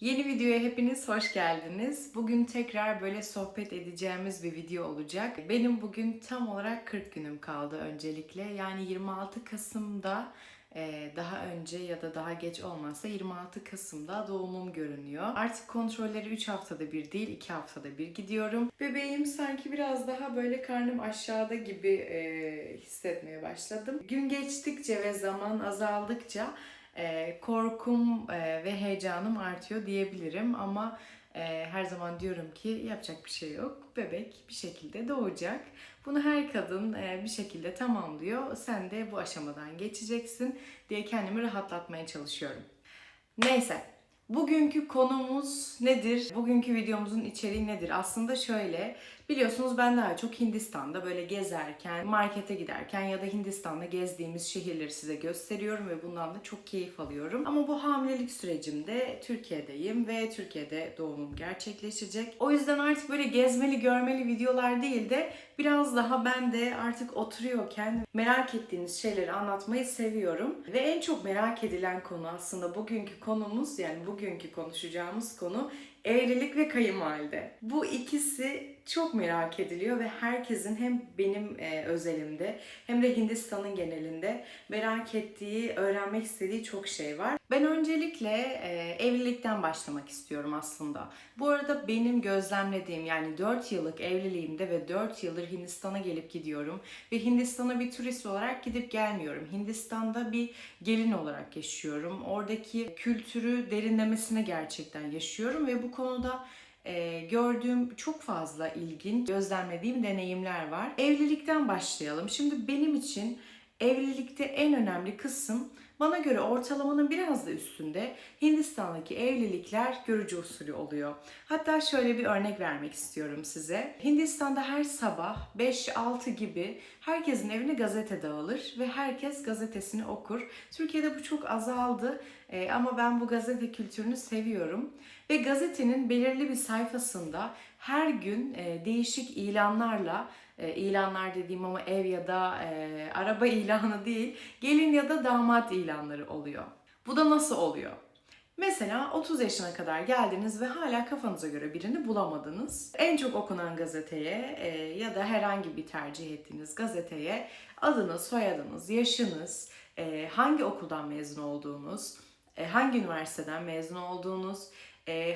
Yeni videoya hepiniz hoş geldiniz. Bugün tekrar böyle sohbet edeceğimiz bir video olacak. Benim bugün tam olarak 40 günüm kaldı öncelikle. Yani 26 Kasım'da e, daha önce ya da daha geç olmazsa 26 Kasım'da doğumum görünüyor. Artık kontrolleri 3 haftada bir değil 2 haftada bir gidiyorum. Bebeğim sanki biraz daha böyle karnım aşağıda gibi e, hissetmeye başladım. Gün geçtikçe ve zaman azaldıkça e, korkum e, ve heyecanım artıyor diyebilirim ama e, her zaman diyorum ki yapacak bir şey yok. Bebek bir şekilde doğacak. Bunu her kadın bir şekilde tamamlıyor. Sen de bu aşamadan geçeceksin diye kendimi rahatlatmaya çalışıyorum. Neyse. Bugünkü konumuz nedir? Bugünkü videomuzun içeriği nedir? Aslında şöyle, biliyorsunuz ben daha çok Hindistan'da böyle gezerken, markete giderken ya da Hindistan'da gezdiğimiz şehirleri size gösteriyorum ve bundan da çok keyif alıyorum. Ama bu hamilelik sürecimde Türkiye'deyim ve Türkiye'de doğumum gerçekleşecek. O yüzden artık böyle gezmeli, görmeli videolar değil de biraz daha ben de artık oturuyorken merak ettiğiniz şeyleri anlatmayı seviyorum. Ve en çok merak edilen konu aslında bugünkü konumuz yani bugünkü konuşacağımız konu evlilik ve kayınvalide. Bu ikisi çok merak ediliyor ve herkesin hem benim e, özelimde hem de Hindistan'ın genelinde merak ettiği, öğrenmek istediği çok şey var. Ben öncelikle e, evlilikten başlamak istiyorum aslında. Bu arada benim gözlemlediğim yani 4 yıllık evliliğimde ve 4 yıldır Hindistan'a gelip gidiyorum ve Hindistan'a bir turist olarak gidip gelmiyorum. Hindistan'da bir gelin olarak yaşıyorum. Oradaki kültürü derinlemesine gerçekten yaşıyorum ve bu konuda e, gördüğüm çok fazla ilginç, gözlemlediğim deneyimler var. Evlilikten başlayalım. Şimdi benim için evlilikte en önemli kısım bana göre ortalamanın biraz da üstünde Hindistan'daki evlilikler görücü usulü oluyor. Hatta şöyle bir örnek vermek istiyorum size. Hindistan'da her sabah 5-6 gibi herkesin evine gazete dağılır ve herkes gazetesini okur. Türkiye'de bu çok azaldı Ee, ama ben bu gazete kültürünü seviyorum. Ve gazetenin belirli bir sayfasında her gün e, değişik ilanlarla e, ilanlar dediğim ama ev ya da e, araba ilanı değil, gelin ya da damat ilanları oluyor. Bu da nasıl oluyor? Mesela 30 yaşına kadar geldiniz ve hala kafanıza göre birini bulamadınız. En çok okunan gazeteye e, ya da herhangi bir tercih ettiğiniz gazeteye adınız, soyadınız, yaşınız, e, hangi okuldan mezun olduğunuz, e, hangi üniversiteden mezun olduğunuz,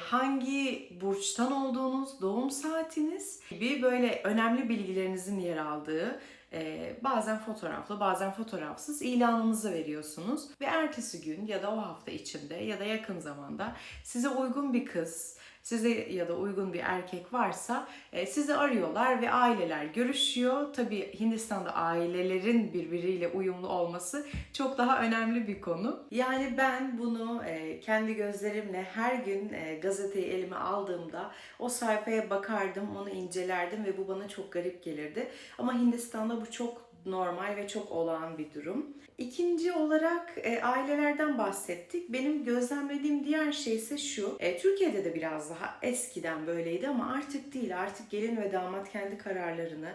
hangi burçtan olduğunuz, doğum saatiniz gibi böyle önemli bilgilerinizin yer aldığı e, bazen fotoğraflı bazen fotoğrafsız ilanınızı veriyorsunuz. Ve ertesi gün ya da o hafta içinde ya da yakın zamanda size uygun bir kız size ya da uygun bir erkek varsa e, sizi arıyorlar ve aileler görüşüyor. Tabii Hindistan'da ailelerin birbiriyle uyumlu olması çok daha önemli bir konu. Yani ben bunu e, kendi gözlerimle her gün e, gazeteyi elime aldığımda o sayfaya bakardım, onu incelerdim ve bu bana çok garip gelirdi. Ama Hindistan'da bu çok normal ve çok olağan bir durum. İkinci olarak e, ailelerden bahsettik. Benim gözlemlediğim diğer şey ise şu. E, Türkiye'de de biraz daha eskiden böyleydi ama artık değil. Artık gelin ve damat kendi kararlarını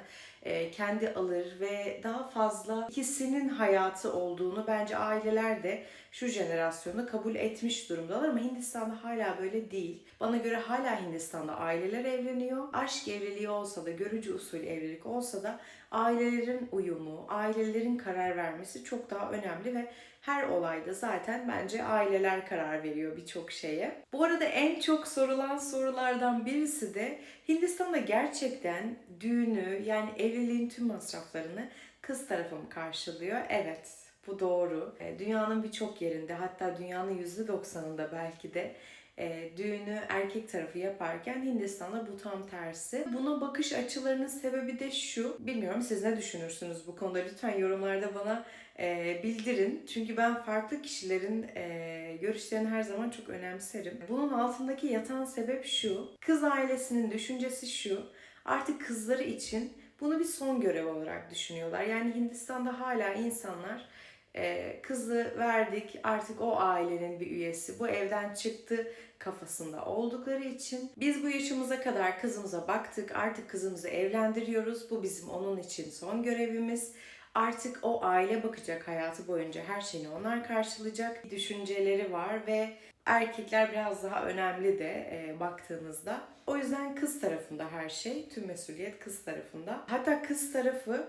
kendi alır ve daha fazla ikisinin hayatı olduğunu bence aileler de şu jenerasyonda kabul etmiş durumdalar ama Hindistan'da hala böyle değil. Bana göre hala Hindistan'da aileler evleniyor. Aşk evliliği olsa da, görücü usulü evlilik olsa da ailelerin uyumu, ailelerin karar vermesi çok daha önemli ve her olayda zaten bence aileler karar veriyor birçok şeye. Bu arada en çok sorulan sorulardan birisi de Hindistan'da gerçekten düğünü yani evliliğin tüm masraflarını kız tarafı mı karşılıyor? Evet. Bu doğru. E, Dünyanın birçok yerinde hatta dünyanın %90'ında belki de e, düğünü erkek tarafı yaparken Hindistan'da bu tam tersi. Buna bakış açılarının sebebi de şu. Bilmiyorum siz ne düşünürsünüz bu konuda. Lütfen yorumlarda bana e, bildirin. Çünkü ben farklı kişilerin e, görüşlerini her zaman çok önemserim. Bunun altındaki yatan sebep şu. Kız ailesinin düşüncesi şu. Artık kızları için bunu bir son görev olarak düşünüyorlar. Yani Hindistan'da hala insanlar e, kızı verdik artık o ailenin bir üyesi bu evden çıktı kafasında oldukları için biz bu yaşımıza kadar kızımıza baktık artık kızımızı evlendiriyoruz bu bizim onun için son görevimiz artık o aile bakacak hayatı boyunca her şeyini onlar karşılayacak düşünceleri var ve Erkekler biraz daha önemli de e, baktığınızda. O yüzden kız tarafında her şey, tüm mesuliyet kız tarafında. Hatta kız tarafı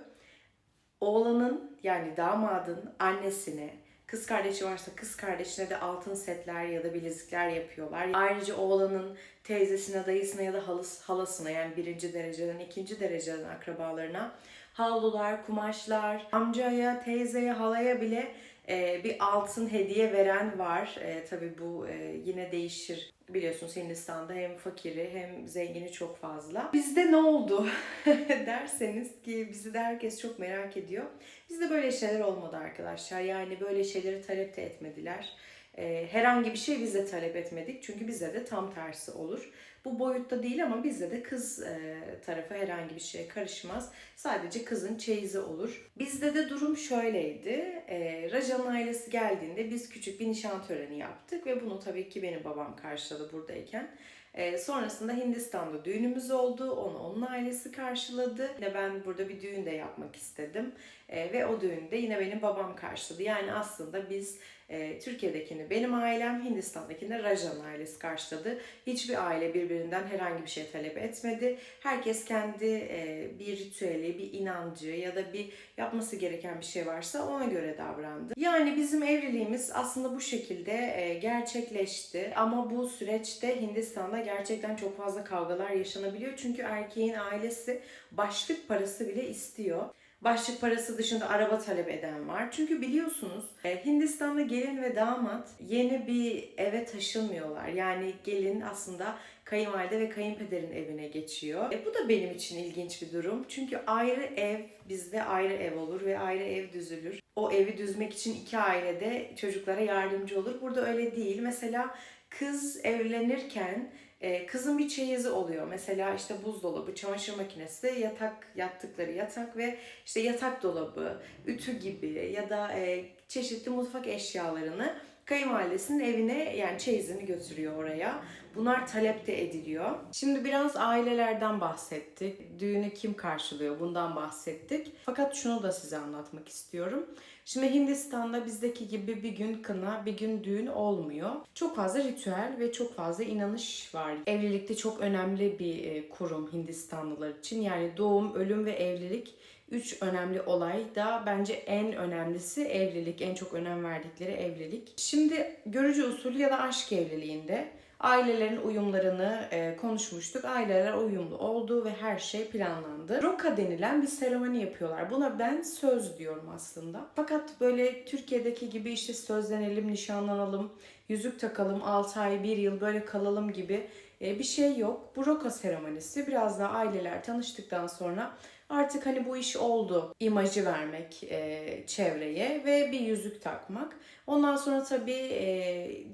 oğlanın yani damadın annesine, kız kardeşi varsa kız kardeşine de altın setler ya da bilezikler yapıyorlar. Ayrıca oğlanın teyzesine, dayısına ya da halıs, halasına yani birinci dereceden, ikinci dereceden akrabalarına havlular, kumaşlar, amcaya, teyzeye, halaya bile e, bir altın hediye veren var. E, tabii bu e, yine değişir. Biliyorsunuz Hindistan'da hem fakiri hem zengini çok fazla. Bizde ne oldu derseniz ki bizi de herkes çok merak ediyor. Bizde böyle şeyler olmadı arkadaşlar. Yani böyle şeyleri talep de etmediler. E, herhangi bir şey biz de talep etmedik. Çünkü bizde de tam tersi olur. Bu boyutta değil ama bizde de kız e, tarafı herhangi bir şeye karışmaz. Sadece kızın çeyizi olur. Bizde de durum şöyleydi. E, Rajan'ın ailesi geldiğinde biz küçük bir nişan töreni yaptık ve bunu tabii ki benim babam karşıladı buradayken. E, sonrasında Hindistan'da düğünümüz oldu. Onu onun ailesi karşıladı. Yine ben burada bir düğün de yapmak istedim. E, ve o düğünde yine benim babam karşıladı. Yani aslında biz e, Türkiye'dekini benim ailem, Hindistan'dakini Rajan ailesi karşıladı. Hiçbir aile birbirinden herhangi bir şey talep etmedi. Herkes kendi e, bir ritüeli, bir inancı ya da bir yapması gereken bir şey varsa ona göre davrandı. Yani bizim evliliğimiz aslında bu şekilde e, gerçekleşti. Ama bu süreçte Hindistan'da gerçekten çok fazla kavgalar yaşanabiliyor. Çünkü erkeğin ailesi başlık parası bile istiyor. Başlık parası dışında araba talep eden var. Çünkü biliyorsunuz e, Hindistan'da gelin ve damat yeni bir eve taşınmıyorlar. Yani gelin aslında kayınvalide ve kayınpederin evine geçiyor. E, bu da benim için ilginç bir durum. Çünkü ayrı ev bizde ayrı ev olur ve ayrı ev düzülür. O evi düzmek için iki aile de çocuklara yardımcı olur. Burada öyle değil. Mesela kız evlenirken ee, kızın bir çeyizi oluyor. Mesela işte buzdolabı, çamaşır makinesi, yatak yattıkları yatak ve işte yatak dolabı, ütü gibi ya da e, çeşitli mutfak eşyalarını kayınvalidesinin evine yani çeyizini götürüyor oraya. Bunlar talep de ediliyor. Şimdi biraz ailelerden bahsettik. Düğünü kim karşılıyor bundan bahsettik. Fakat şunu da size anlatmak istiyorum. Şimdi Hindistan'da bizdeki gibi bir gün kına, bir gün düğün olmuyor. Çok fazla ritüel ve çok fazla inanış var. Evlilikte çok önemli bir e, kurum Hindistanlılar için. Yani doğum, ölüm ve evlilik üç önemli olay da bence en önemlisi evlilik. En çok önem verdikleri evlilik. Şimdi görücü usulü ya da aşk evliliğinde ailelerin uyumlarını e, konuşmuştuk. Aileler uyumlu oldu ve her şey planlandı. Roka denilen bir seremoni yapıyorlar. Buna ben söz diyorum aslında. Fakat böyle Türkiye'deki gibi işte sözlenelim, nişanlanalım, yüzük takalım, 6 ay, 1 yıl böyle kalalım gibi bir şey yok. Bu roka seremonisi biraz daha aileler tanıştıktan sonra artık hani bu iş oldu imajı vermek e, çevreye ve bir yüzük takmak. Ondan sonra tabii e,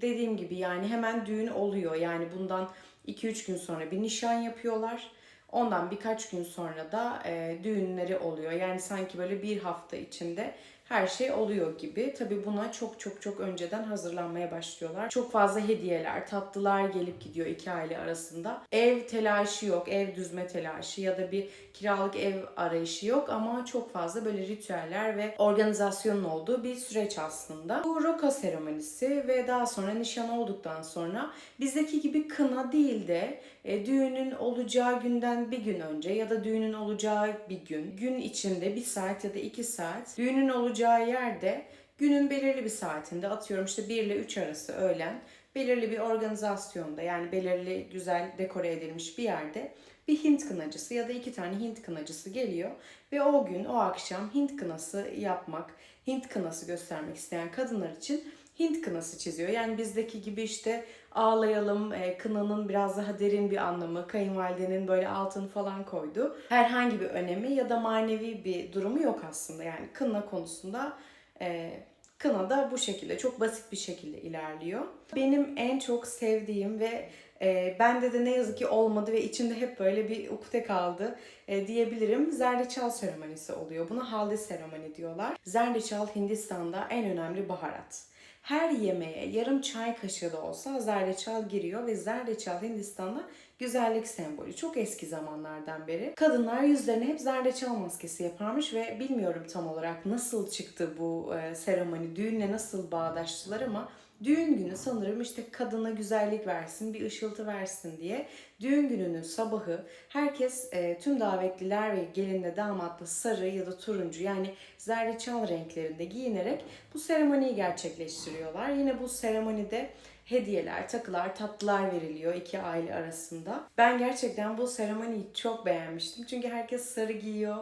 dediğim gibi yani hemen düğün oluyor. Yani bundan 2-3 gün sonra bir nişan yapıyorlar. Ondan birkaç gün sonra da e, düğünleri oluyor. Yani sanki böyle bir hafta içinde her şey oluyor gibi. Tabii buna çok çok çok önceden hazırlanmaya başlıyorlar. Çok fazla hediyeler, tatlılar gelip gidiyor iki aile arasında. Ev telaşı yok, ev düzme telaşı ya da bir kiralık ev arayışı yok ama çok fazla böyle ritüeller ve organizasyonun olduğu bir süreç aslında. Bu roka seremonisi ve daha sonra nişan olduktan sonra bizdeki gibi kına değil de e, düğünün olacağı günden bir gün önce ya da düğünün olacağı bir gün, gün içinde bir saat ya da iki saat düğünün olacağı yerde günün belirli bir saatinde atıyorum işte 1 ile 3 arası öğlen belirli bir organizasyonda yani belirli güzel dekore edilmiş bir yerde bir Hint kınacısı ya da iki tane Hint kınacısı geliyor ve o gün o akşam Hint kınası yapmak, Hint kınası göstermek isteyen kadınlar için Hint kınası çiziyor. Yani bizdeki gibi işte ağlayalım, e, kınanın biraz daha derin bir anlamı, kayınvalidenin böyle altın falan koydu. Herhangi bir önemi ya da manevi bir durumu yok aslında. Yani kına konusunda e, kına da bu şekilde çok basit bir şekilde ilerliyor. Benim en çok sevdiğim ve e, bende de ne yazık ki olmadı ve içimde hep böyle bir ukde kaldı e, diyebilirim. Zerdeçal seremonisi oluyor. Buna halde seremoni diyorlar. Zerdeçal Hindistan'da en önemli baharat her yemeğe yarım çay kaşığı da olsa zerdeçal giriyor ve zerdeçal Hindistan'da güzellik sembolü. Çok eski zamanlardan beri. Kadınlar yüzlerine hep zerdeçal maskesi yaparmış ve bilmiyorum tam olarak nasıl çıktı bu e, seremoni, düğünle nasıl bağdaştılar ama Düğün günü sanırım işte kadına güzellik versin, bir ışıltı versin diye düğün gününün sabahı herkes e, tüm davetliler ve gelinle damatlı sarı ya da turuncu yani zerdeçal renklerinde giyinerek bu seremoniyi gerçekleştiriyorlar. Yine bu seremonide hediyeler, takılar, tatlılar veriliyor iki aile arasında. Ben gerçekten bu seremoniyi çok beğenmiştim. Çünkü herkes sarı giyiyor.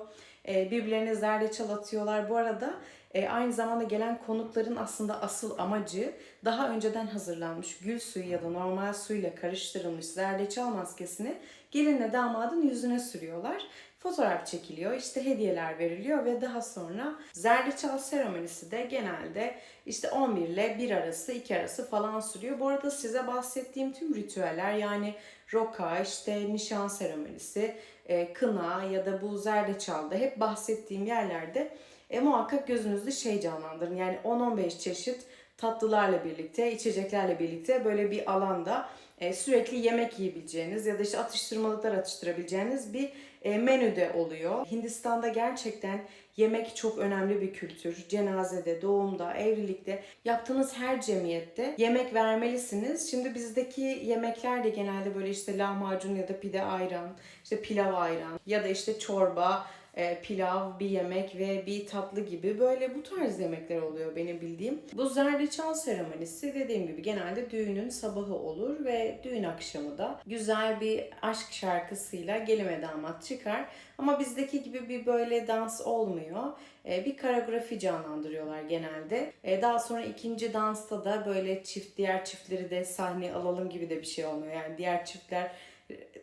e, Birbirlerine zerdeçal atıyorlar. Bu arada e, aynı zamanda gelen konukların aslında asıl amacı daha önceden hazırlanmış gül suyu ya da normal suyla karıştırılmış zerdeçal maskesini gelinle damadın yüzüne sürüyorlar. Fotoğraf çekiliyor, işte hediyeler veriliyor ve daha sonra zerdeçal seremonisi de genelde işte 11 ile 1 arası, 2 arası falan sürüyor. Bu arada size bahsettiğim tüm ritüeller yani roka, işte nişan seremonisi, e, kına ya da bu zerdeçalda hep bahsettiğim yerlerde e, muhakkak gözünüzde şey canlandırın. Yani 10-15 çeşit tatlılarla birlikte, içeceklerle birlikte böyle bir alanda e, sürekli yemek yiyebileceğiniz ya da işte atıştırmalıklar atıştırabileceğiniz bir e, menüde oluyor. Hindistan'da gerçekten yemek çok önemli bir kültür. Cenazede, doğumda, evlilikte, yaptığınız her cemiyette yemek vermelisiniz. Şimdi bizdeki yemekler de genelde böyle işte lahmacun ya da pide ayran, işte pilav ayran ya da işte çorba, e, pilav, bir yemek ve bir tatlı gibi böyle bu tarz yemekler oluyor benim bildiğim. Bu zerdeçal seremonisi dediğim gibi genelde düğünün sabahı olur ve düğün akşamı da güzel bir aşk şarkısıyla gelin ve damat çıkar. Ama bizdeki gibi bir böyle dans olmuyor. E, bir koreografi canlandırıyorlar genelde. E, daha sonra ikinci dansta da böyle çift diğer çiftleri de sahneye alalım gibi de bir şey olmuyor. Yani diğer çiftler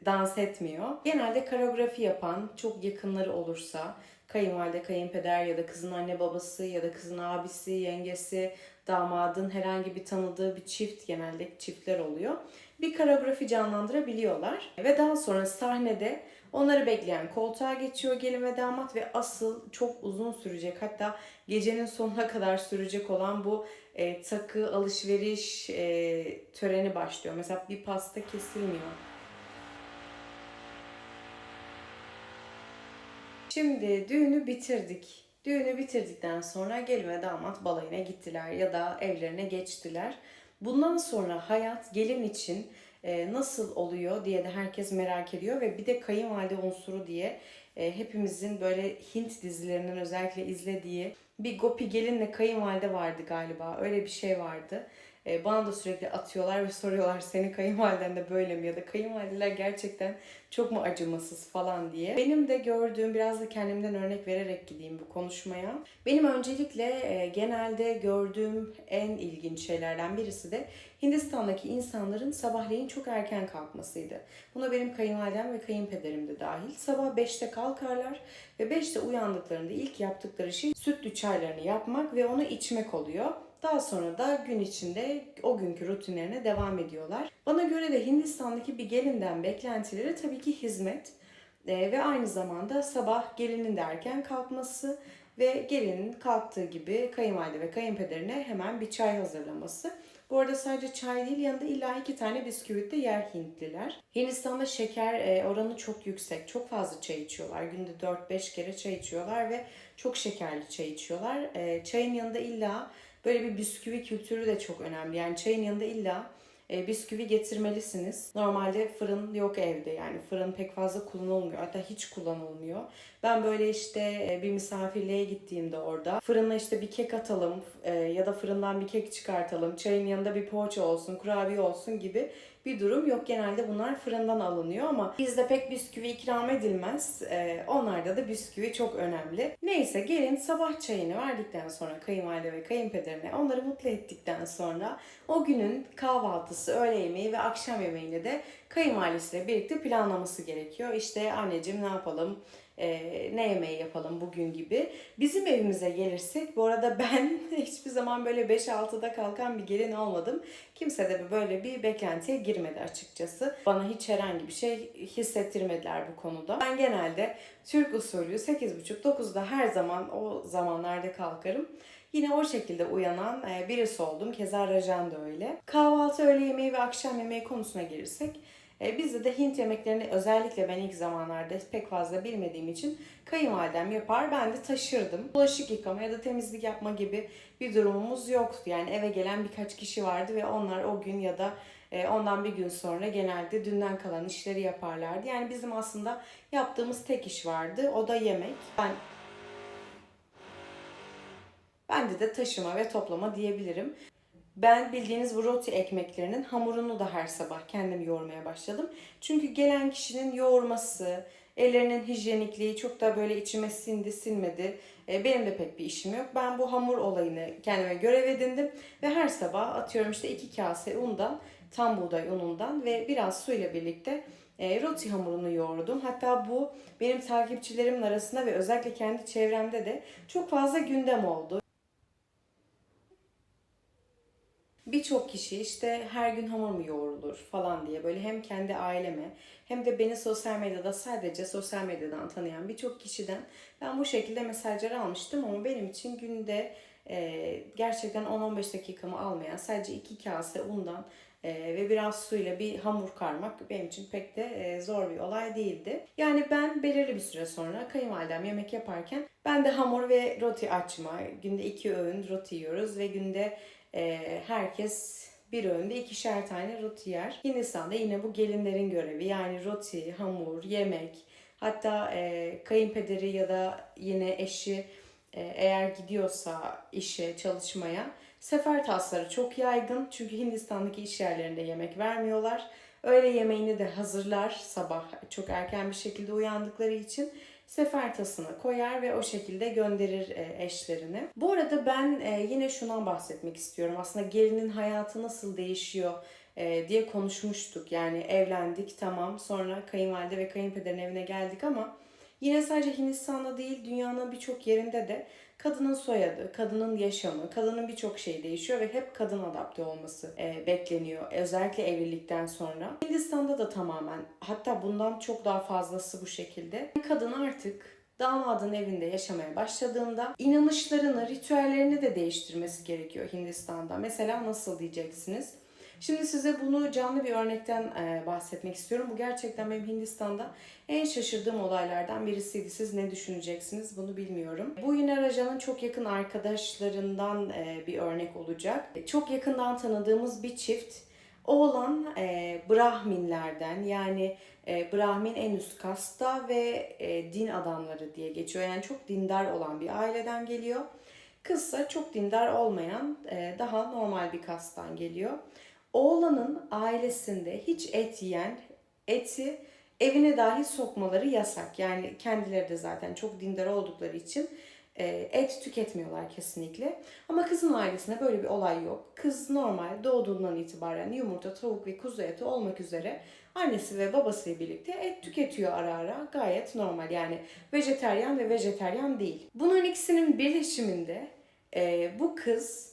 dans etmiyor. Genelde koreografi yapan çok yakınları olursa kayınvalide, kayınpeder ya da kızın anne babası ya da kızın abisi, yengesi, damadın herhangi bir tanıdığı bir çift genelde çiftler oluyor. Bir koreografi canlandırabiliyorlar ve daha sonra sahnede onları bekleyen koltuğa geçiyor gelin ve damat ve asıl çok uzun sürecek hatta gecenin sonuna kadar sürecek olan bu e, takı alışveriş e, töreni başlıyor. Mesela bir pasta kesilmiyor. Şimdi düğünü bitirdik. Düğünü bitirdikten sonra gelin ve damat balayına gittiler ya da evlerine geçtiler. Bundan sonra hayat gelin için e, nasıl oluyor diye de herkes merak ediyor ve bir de kayınvalide unsuru diye e, hepimizin böyle Hint dizilerinden özellikle izlediği bir Gopi gelinle kayınvalide vardı galiba. Öyle bir şey vardı. E, bana da sürekli atıyorlar ve soruyorlar senin kayınvaliden de böyle mi ya da kayınvalideler gerçekten çok mu acımasız falan diye. Benim de gördüğüm biraz da kendimden örnek vererek gideyim bu konuşmaya. Benim öncelikle e, genelde gördüğüm en ilginç şeylerden birisi de Hindistan'daki insanların sabahleyin çok erken kalkmasıydı. Buna benim kayınvalidem ve kayınpederim de dahil. Sabah 5'te kalkarlar ve 5'te uyandıklarında ilk yaptıkları şey sütlü çaylarını yapmak ve onu içmek oluyor. Daha sonra da gün içinde o günkü rutinlerine devam ediyorlar. Bana göre de Hindistan'daki bir gelinden beklentileri tabii ki hizmet e, ve aynı zamanda sabah gelinin de erken kalkması ve gelinin kalktığı gibi kayınvalide ve kayınpederine hemen bir çay hazırlaması. Bu arada sadece çay değil yanında illa iki tane bisküvit de yer Hintliler. Hindistan'da şeker e, oranı çok yüksek. Çok fazla çay içiyorlar. Günde 4-5 kere çay içiyorlar ve çok şekerli çay içiyorlar. E, çayın yanında illa Böyle bir bisküvi kültürü de çok önemli. Yani çayın yanında illa e, bisküvi getirmelisiniz. Normalde fırın yok evde yani fırın pek fazla kullanılmıyor. Hatta hiç kullanılmıyor. Ben böyle işte e, bir misafirliğe gittiğimde orada fırına işte bir kek atalım e, ya da fırından bir kek çıkartalım. Çayın yanında bir poğaça olsun, kurabiye olsun gibi bir durum yok. Genelde bunlar fırından alınıyor ama bizde pek bisküvi ikram edilmez. Ee, onlarda da bisküvi çok önemli. Neyse gelin sabah çayını verdikten sonra kayınvalide ve kayınpederine onları mutlu ettikten sonra o günün kahvaltısı, öğle yemeği ve akşam yemeğini de kayınvalidesiyle birlikte planlaması gerekiyor. İşte anneciğim ne yapalım? E, ne yemeği yapalım bugün gibi. Bizim evimize gelirsek bu arada ben hiçbir zaman böyle 5-6'da kalkan bir gelin olmadım. Kimse de böyle bir beklentiye girmedi açıkçası. Bana hiç herhangi bir şey hissettirmediler bu konuda. Ben genelde Türk usulü 8.30-9'da her zaman o zamanlarda kalkarım. Yine o şekilde uyanan birisi oldum. Keza Rajan da öyle. Kahvaltı, öğle yemeği ve akşam yemeği konusuna gelirsek E, bizde de Hint yemeklerini özellikle ben ilk zamanlarda pek fazla bilmediğim için kayınvalidem yapar. Ben de taşırdım. Bulaşık yıkama ya da temizlik yapma gibi bir durumumuz yoktu. Yani eve gelen birkaç kişi vardı ve onlar o gün ya da e, ondan bir gün sonra genelde dünden kalan işleri yaparlardı. Yani bizim aslında yaptığımız tek iş vardı. O da yemek. Ben Bende de taşıma ve toplama diyebilirim. Ben bildiğiniz bu roti ekmeklerinin hamurunu da her sabah kendim yoğurmaya başladım. Çünkü gelen kişinin yoğurması, ellerinin hijyenikliği çok da böyle içime sindi sinmedi. E, Benim de pek bir işim yok. Ben bu hamur olayını kendime görev edindim. Ve her sabah atıyorum işte iki kase undan, tam buğday unundan ve biraz suyla birlikte e, roti hamurunu yoğurdum. Hatta bu benim takipçilerimin arasında ve özellikle kendi çevremde de çok fazla gündem oldu. Birçok kişi işte her gün hamur mu yoğrulur falan diye böyle hem kendi aileme hem de beni sosyal medyada sadece sosyal medyadan tanıyan birçok kişiden ben bu şekilde mesajlar almıştım ama benim için günde e, gerçekten 10-15 dakikamı almayan sadece iki kase undan e, ve biraz suyla bir hamur karmak benim için pek de e, zor bir olay değildi. Yani ben belirli bir süre sonra kayınvalidem yemek yaparken ben de hamur ve roti açma, günde iki öğün roti yiyoruz ve günde e, herkes bir öğünde ikişer tane roti yer. Hindistan'da yine bu gelinlerin görevi yani roti, hamur, yemek hatta e, kayınpederi ya da yine eşi e, eğer gidiyorsa işe, çalışmaya sefer tasları çok yaygın. Çünkü Hindistan'daki iş yerlerinde yemek vermiyorlar. Öğle yemeğini de hazırlar sabah çok erken bir şekilde uyandıkları için sefer tasına koyar ve o şekilde gönderir e, eşlerini. Bu arada ben e, yine şundan bahsetmek istiyorum. Aslında gelinin hayatı nasıl değişiyor e, diye konuşmuştuk. Yani evlendik tamam sonra kayınvalide ve kayınpederin evine geldik ama yine sadece Hindistan'da değil dünyanın birçok yerinde de kadının soyadı, kadının yaşamı, kadının birçok şey değişiyor ve hep kadın adapte olması e, bekleniyor. Özellikle evlilikten sonra. Hindistan'da da tamamen hatta bundan çok daha fazlası bu şekilde. Kadın artık damadın evinde yaşamaya başladığında inanışlarını, ritüellerini de değiştirmesi gerekiyor Hindistan'da. Mesela nasıl diyeceksiniz? Şimdi size bunu canlı bir örnekten e, bahsetmek istiyorum. Bu gerçekten benim Hindistan'da en şaşırdığım olaylardan birisiydi. Siz ne düşüneceksiniz bunu bilmiyorum. Bu yine Raja'nın çok yakın arkadaşlarından e, bir örnek olacak. Çok yakından tanıdığımız bir çift. Oğlan e, Brahminlerden yani e, Brahmin en üst kasta ve e, din adamları diye geçiyor. Yani çok dindar olan bir aileden geliyor. Kızsa çok dindar olmayan e, daha normal bir kastan geliyor. Oğlanın ailesinde hiç et yiyen, eti evine dahi sokmaları yasak. Yani kendileri de zaten çok dindar oldukları için e, et tüketmiyorlar kesinlikle. Ama kızın ailesinde böyle bir olay yok. Kız normal doğduğundan itibaren yumurta, tavuk ve kuzu eti olmak üzere annesi ve babasıyla birlikte et tüketiyor ara ara. Gayet normal yani vejeteryan ve vejeteryan değil. Bunların ikisinin birleşiminde e, bu kız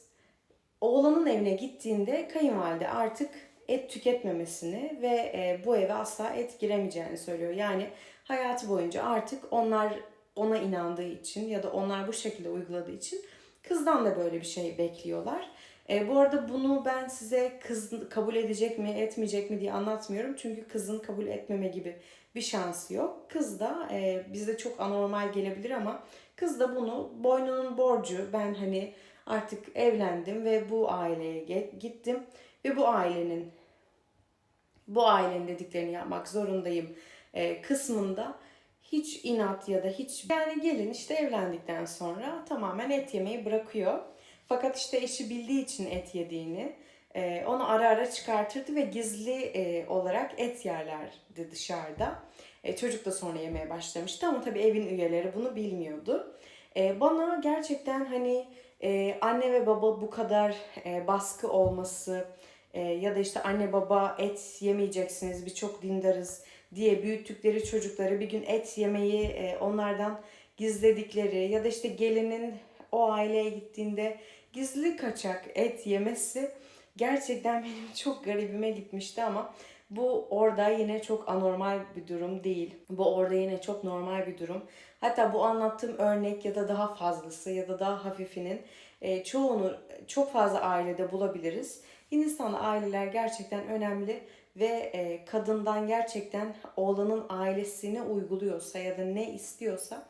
oğlanın evine gittiğinde kayınvalide artık et tüketmemesini ve e, bu eve asla et giremeyeceğini söylüyor. Yani hayatı boyunca artık onlar ona inandığı için ya da onlar bu şekilde uyguladığı için kızdan da böyle bir şey bekliyorlar. E, bu arada bunu ben size kız kabul edecek mi etmeyecek mi diye anlatmıyorum. Çünkü kızın kabul etmeme gibi bir şansı yok. Kız da e, bizde çok anormal gelebilir ama kız da bunu boynunun borcu ben hani artık evlendim ve bu aileye gittim ve bu ailenin bu ailenin dediklerini yapmak zorundayım e, kısmında hiç inat ya da hiç yani gelin işte evlendikten sonra tamamen et yemeyi bırakıyor. Fakat işte eşi bildiği için et yediğini e, onu ara ara çıkartırdı ve gizli e, olarak et yerlerdi dışarıda. Çocuk da sonra yemeye başlamıştı ama tabii evin üyeleri bunu bilmiyordu. Bana gerçekten hani e, anne ve baba bu kadar e, baskı olması e, ya da işte anne baba et yemeyeceksiniz biz çok dindarız diye büyüttükleri çocukları bir gün et yemeyi e, onlardan gizledikleri ya da işte gelinin o aileye gittiğinde gizli kaçak et yemesi gerçekten benim çok garibime gitmişti ama bu orada yine çok anormal bir durum değil. Bu orada yine çok normal bir durum. Hatta bu anlattığım örnek ya da daha fazlası ya da daha hafifinin e, çoğunu çok fazla ailede bulabiliriz. Hindistan'da aileler gerçekten önemli ve e, kadından gerçekten oğlanın ailesine uyguluyorsa ya da ne istiyorsa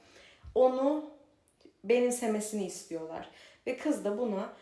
onu benimsemesini istiyorlar. Ve kız da buna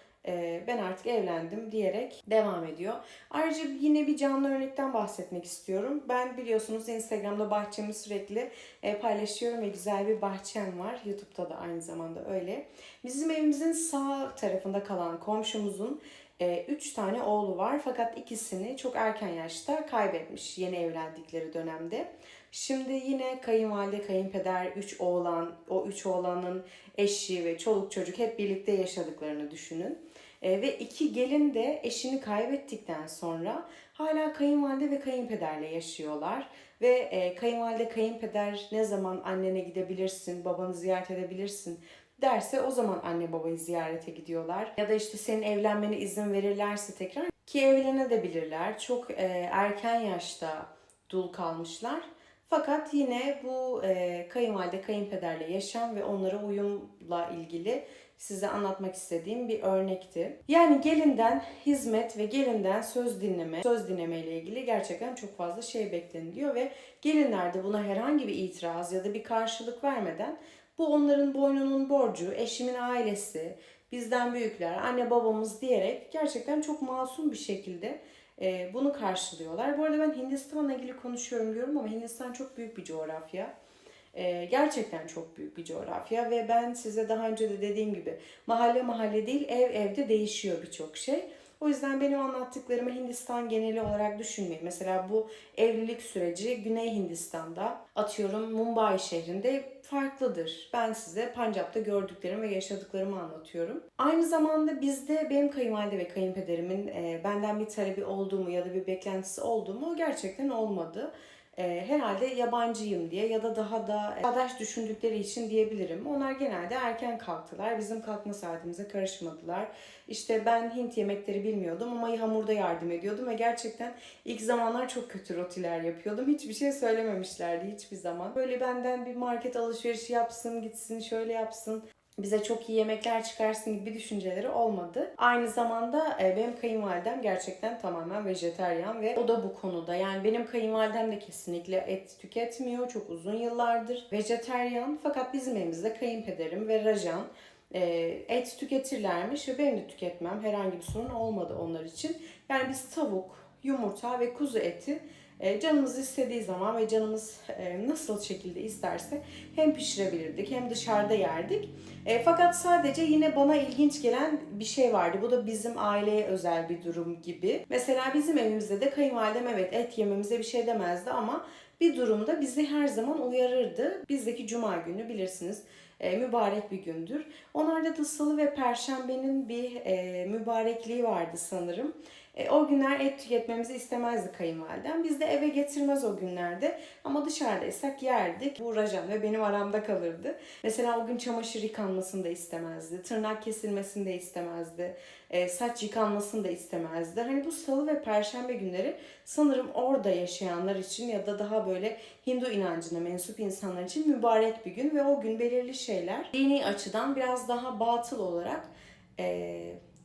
ben artık evlendim diyerek devam ediyor. Ayrıca yine bir canlı örnekten bahsetmek istiyorum. Ben biliyorsunuz Instagram'da bahçemi sürekli e, paylaşıyorum ve güzel bir bahçem var. YouTube'da da aynı zamanda öyle. Bizim evimizin sağ tarafında kalan komşumuzun 3 tane oğlu var fakat ikisini çok erken yaşta kaybetmiş yeni evlendikleri dönemde. Şimdi yine kayınvalide, kayınpeder, 3 oğlan, o 3 oğlanın eşi ve çoluk çocuk hep birlikte yaşadıklarını düşünün. E, ve iki gelin de eşini kaybettikten sonra hala kayınvalide ve kayınpederle yaşıyorlar. Ve e, kayınvalide, kayınpeder ne zaman annene gidebilirsin, babanı ziyaret edebilirsin derse o zaman anne babayı ziyarete gidiyorlar. Ya da işte senin evlenmene izin verirlerse tekrar ki evlenebilirler. Çok e, erken yaşta dul kalmışlar. Fakat yine bu e, kayınvalide kayınpederle yaşam ve onlara uyumla ilgili size anlatmak istediğim bir örnekti. Yani gelinden hizmet ve gelinden söz dinleme, söz dinleme ile ilgili gerçekten çok fazla şey bekleniliyor ve gelinler de buna herhangi bir itiraz ya da bir karşılık vermeden bu onların boynunun borcu, eşimin ailesi, bizden büyükler, anne babamız diyerek gerçekten çok masum bir şekilde e, bunu karşılıyorlar. Bu arada ben Hindistan'la ilgili konuşuyorum diyorum ama Hindistan çok büyük bir coğrafya. E, gerçekten çok büyük bir coğrafya ve ben size daha önce de dediğim gibi mahalle mahalle değil ev evde değişiyor birçok şey. O yüzden benim anlattıklarımı Hindistan geneli olarak düşünmeyin. Mesela bu evlilik süreci Güney Hindistan'da atıyorum Mumbai şehrinde farklıdır. Ben size Pancap'ta gördüklerimi ve yaşadıklarımı anlatıyorum. Aynı zamanda bizde benim kayınvalide ve kayınpederimin e, benden bir talebi olduğu mu ya da bir beklentisi olduğu mu o gerçekten olmadı e, herhalde yabancıyım diye ya da daha da çağdaş düşündükleri için diyebilirim. Onlar genelde erken kalktılar. Bizim kalkma saatimize karışmadılar. İşte ben Hint yemekleri bilmiyordum ama hamurda yardım ediyordum ve gerçekten ilk zamanlar çok kötü rotiler yapıyordum. Hiçbir şey söylememişlerdi hiçbir zaman. Böyle benden bir market alışverişi yapsın, gitsin, şöyle yapsın bize çok iyi yemekler çıkarsın gibi düşünceleri olmadı. Aynı zamanda e, benim kayınvalidem gerçekten tamamen vejeteryan ve o da bu konuda. Yani benim kayınvalidem de kesinlikle et tüketmiyor. Çok uzun yıllardır vejeteryan. Fakat bizim evimizde kayınpederim ve Rajan e, et tüketirlermiş ve benim de tüketmem. Herhangi bir sorun olmadı onlar için. Yani biz tavuk, yumurta ve kuzu eti e, canımız istediği zaman ve canımız nasıl şekilde isterse hem pişirebilirdik hem dışarıda yerdik. E, fakat sadece yine bana ilginç gelen bir şey vardı. Bu da bizim aileye özel bir durum gibi. Mesela bizim evimizde de kayınvalidem evet et yememize bir şey demezdi ama bir durumda bizi her zaman uyarırdı. Bizdeki cuma günü bilirsiniz e, mübarek bir gündür. Onlarda da salı ve perşembenin bir e, mübarekliği vardı sanırım. E, o günler et tüketmemizi istemezdi kayınvalidem. Biz de eve getirmez o günlerde ama dışarıdaysak yerdik. Bu Rajan ve benim aramda kalırdı. Mesela o gün çamaşır yıkanmasını da istemezdi. Tırnak kesilmesini de istemezdi. E, saç yıkanmasını da istemezdi. Hani bu salı ve perşembe günleri sanırım orada yaşayanlar için ya da daha böyle Hindu inancına mensup insanlar için mübarek bir gün ve o gün belirli şeyler dini açıdan biraz daha batıl olarak e,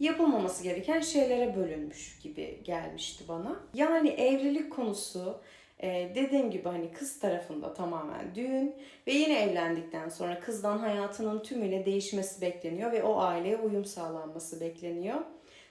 yapılmaması gereken şeylere bölünmüş gibi gelmişti bana. Yani evlilik konusu ee, dediğim gibi hani kız tarafında tamamen düğün ve yine evlendikten sonra kızdan hayatının tümüyle değişmesi bekleniyor ve o aileye uyum sağlanması bekleniyor.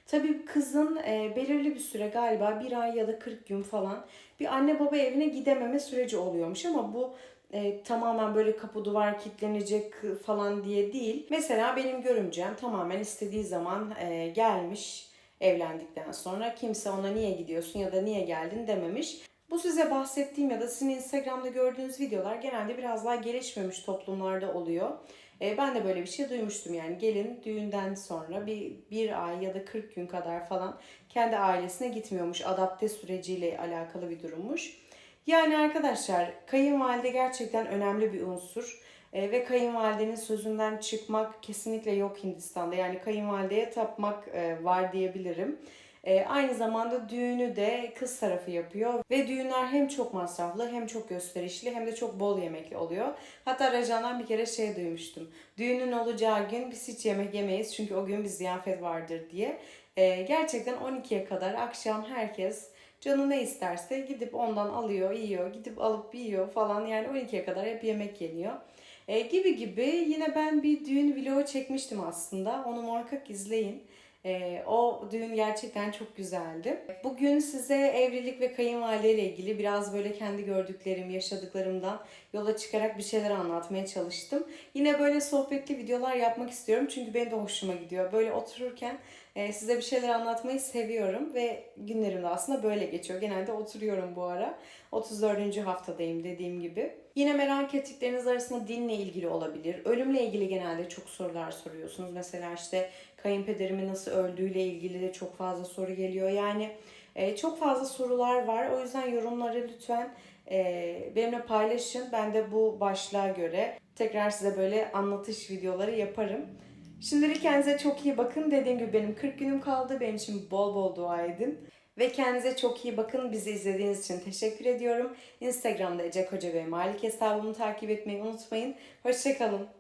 Tabii kızın e, belirli bir süre galiba bir ay ya da 40 gün falan bir anne baba evine gidememe süreci oluyormuş ama bu e, tamamen böyle kapı duvar kilitlenecek falan diye değil. Mesela benim görümcem tamamen istediği zaman e, gelmiş evlendikten sonra kimse ona niye gidiyorsun ya da niye geldin dememiş. Bu size bahsettiğim ya da sizin Instagram'da gördüğünüz videolar genelde biraz daha gelişmemiş toplumlarda oluyor. E, ben de böyle bir şey duymuştum yani gelin düğünden sonra bir, bir ay ya da 40 gün kadar falan kendi ailesine gitmiyormuş. Adapte süreciyle alakalı bir durummuş. Yani arkadaşlar kayınvalide gerçekten önemli bir unsur. E, ve kayınvalidenin sözünden çıkmak kesinlikle yok Hindistan'da. Yani kayınvalideye tapmak e, var diyebilirim. E, aynı zamanda düğünü de kız tarafı yapıyor ve düğünler hem çok masraflı hem çok gösterişli hem de çok bol yemekli oluyor. Hatta Rajan'dan bir kere şey duymuştum. Düğünün olacağı gün biz hiç yemek yemeyiz çünkü o gün bir ziyafet vardır diye. E, gerçekten 12'ye kadar akşam herkes Canı ne isterse gidip ondan alıyor, yiyor, gidip alıp yiyor falan. Yani 12'ye kadar hep yemek yeniyor. E, gibi gibi yine ben bir düğün vlogu çekmiştim aslında. Onu muhakkak izleyin. E, o düğün gerçekten çok güzeldi. Bugün size evlilik ve kayınvalide ile ilgili biraz böyle kendi gördüklerim, yaşadıklarımdan yola çıkarak bir şeyler anlatmaya çalıştım. Yine böyle sohbetli videolar yapmak istiyorum çünkü benim de hoşuma gidiyor. Böyle otururken e, size bir şeyler anlatmayı seviyorum ve günlerim de aslında böyle geçiyor. Genelde oturuyorum bu ara. 34. haftadayım dediğim gibi. Yine merak ettikleriniz arasında dinle ilgili olabilir. Ölümle ilgili genelde çok sorular soruyorsunuz. Mesela işte kayınpederimin nasıl öldüğüyle ilgili de çok fazla soru geliyor. Yani e, çok fazla sorular var. O yüzden yorumları lütfen e, benimle paylaşın. Ben de bu başlığa göre tekrar size böyle anlatış videoları yaparım. Şimdilik kendinize çok iyi bakın. Dediğim gibi benim 40 günüm kaldı. Benim için bol bol dua edin. Ve kendinize çok iyi bakın. Bizi izlediğiniz için teşekkür ediyorum. Instagram'da Ece Koca ve Malik hesabımı takip etmeyi unutmayın. Hoşçakalın.